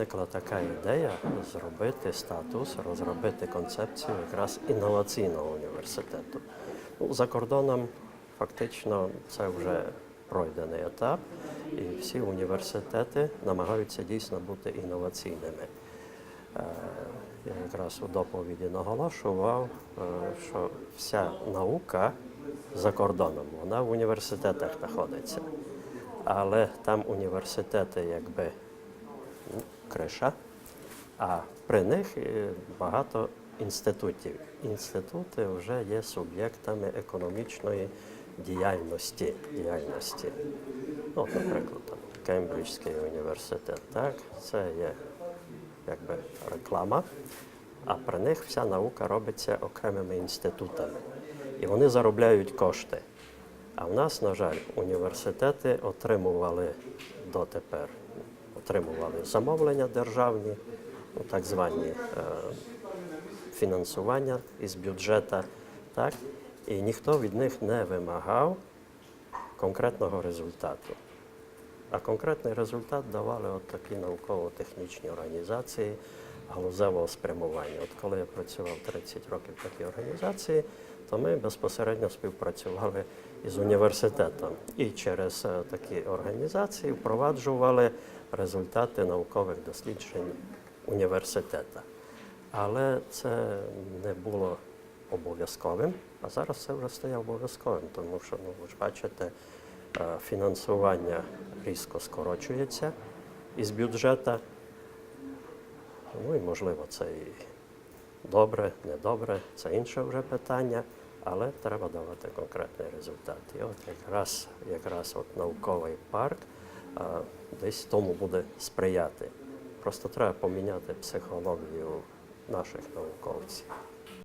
Виникла така ідея зробити статус, розробити концепцію якраз інноваційного університету. Ну, за кордоном фактично це вже пройдений етап, і всі університети намагаються дійсно бути інноваційними. Е, Я якраз у доповіді наголошував, е, що вся наука за кордоном, вона в університетах знаходиться. Але там університети якби криша, а при них е, багато інститутів. Інститути вже є суб'єктами економічної діяльності. діяльності. Ну, от, наприклад, там, Кембриджський університет, так, це є якби реклама, а при них вся наука робиться окремими інститутами. І вони заробляють кошти. А в нас, на жаль, університети отримували дотепер, отримували замовлення державні, ну, так звані е, фінансування із бюджету, так? і ніхто від них не вимагав конкретного результату. А конкретний результат давали от такі науково-технічні організації галузевого спрямування. От коли я працював 30 років в такій організації, то ми безпосередньо співпрацювали із університетом і через е, такі організації впроваджували результати наукових досліджень університету. Але це не було обов'язковим, а зараз це вже стає обов'язковим, тому що ну, ви ж бачите, е, фінансування різко скорочується із бюджету. Ну і можливо, це і добре, недобре, це інше вже питання, але треба давати конкретний результат. І от якраз, якраз от науковий парк а, десь тому буде сприяти. Просто треба поміняти психологію наших науковців.